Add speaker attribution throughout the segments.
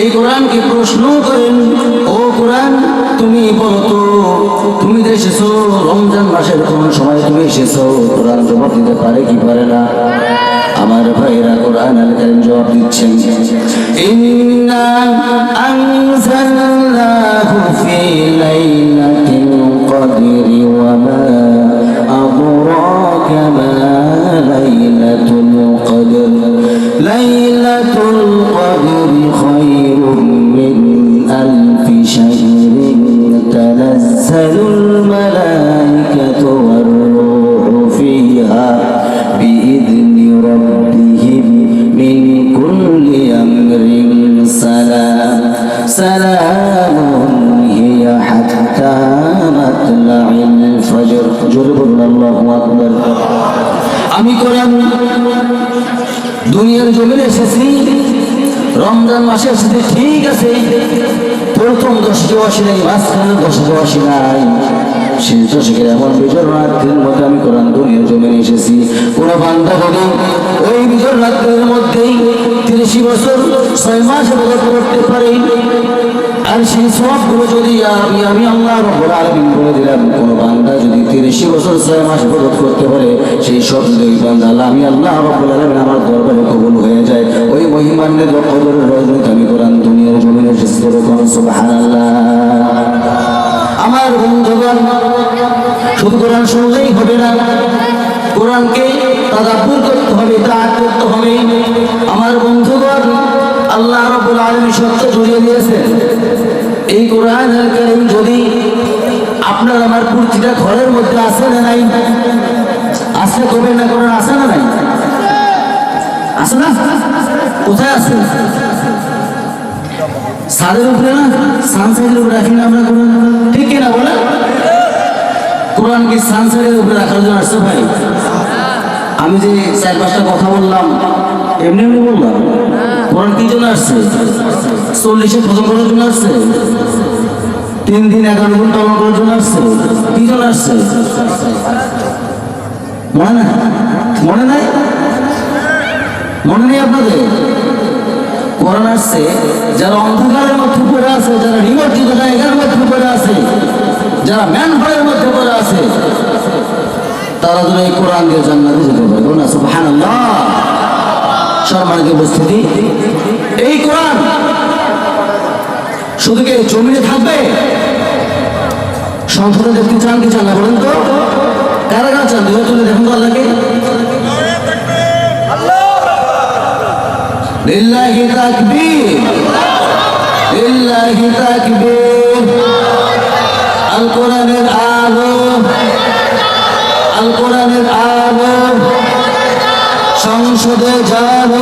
Speaker 1: এই কোরআনকে প্রশ্ন করেন, ও কোরআন, তুমি বলতো তুমি তো এসেছ রমজান মাসের কোন সময় তুমি এসেছ? কোরআন জবাব দিতে পারে কি পারে না? আমার ভাইরা কোরআন আল কারিম জবাব দিচ্ছেন, ইন্না আনজালনাহু ফি লাইলাতিল بإذن ربهم من كل أمر سلام سلام هي حتى مطلع الفجر جرب الله أكبر আমি কোরআন দুনিয়ার জমিনে এসেছি রমজান মাসে এসেছি ঠিক আছে প্রথম দশকে আসি নাই মাঝখানে দশকে আসি নাই শেষ দশকের এমন বিজয় রাত্রির মধ্যে আমি কোরআন দুনিয়ার জমিনে এসেছি কোন বান্ধা যদি ওই বিজয় রাত্রের মধ্যেই তিরিশি বছর, ছয় মাস বলে করতে পারে। আর সেই যদি আমি আমি আল্লাহ রব্বুল আলামিন বলে দিলাম বান্দা যদি তিরিশি বছর, ছয় মাস ইবাদত করতে পারে, সেই সব আল্লাহ, আমি আল্লাহ আমার দরবারে কবুল হয়ে যায়। ওই মহিমান্বিত কবরের রজনীতে আমি কোরআন দুনিয়ার জমিনে এসেছি সুবহানাল্লাহ। বন্ধুগণ, শুধু শুনলেই হবে না। কোরআনকে তাদাব্বুর করতে হবে তাআত করতে হবে। আমার বন্ধুগণ, আল্লাহ রাব্বুল আলামিন সত্য জড়িয়ে দিয়েছেন। এই কোরআন যদি আপনার আমার প্রতিটা ঘরের মধ্যে আছে না নাই? আছে কবে না কোরআন আছে না নাই? আছে না? কোথায় আছে? সাদের উপরে না? সানসাইডের উপরে রাখি না আমরা কোরআন কোরআন কি সানসাইডের উপরে রাখার জন্য আসছে ভাই। আমি যে চার পাঁচটা কথা বললাম, এমনি এমনি বললাম, কোরআন কি জন্য আসছে? চল্লিশে খতম করার জন্য আসছে? তিন দিন এগারো দিন পালন করার জন্য আসছে? কি জন্য আসছে? মনে নাই? মনে নাই? মনে নেই আপনাদের? কোরআন আসছে, যারা অন্ধকারের মধ্যে পড়ে আছে, যারা নিমজ্জিত জায়গার মধ্যে পড়ে আছে, যারা ম্যান হলের মধ্যে পড়ে তারা যেন এই কোরআন দিয়ে জান্নাতে যেতে পারবে না, সুবহানাল্লাহ। সম্মানিত উপস্থিতি, এই কোরআন শুধু কি জমিনে থাকবে? সংসদে দেখতে চান কি চান না বলেন তো? কারা কারা চান, দুই তুলে দেখুন তো আল্লাহকে। লিল্লাহি তাকবীর লিল্লাহি তাকবীর। আল কোরআনের আলো কোরআনের আলো। সংসদে যাব।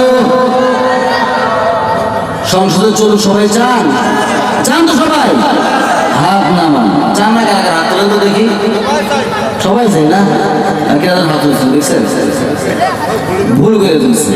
Speaker 1: সংসদে চলুন সবাই চান চান তো সবাই। হাত নামান। চান না কারা হাত তোলেন তো দেখি। সবাই চাই না? কেন হাত দেখছেন? ভুল করে তুলছে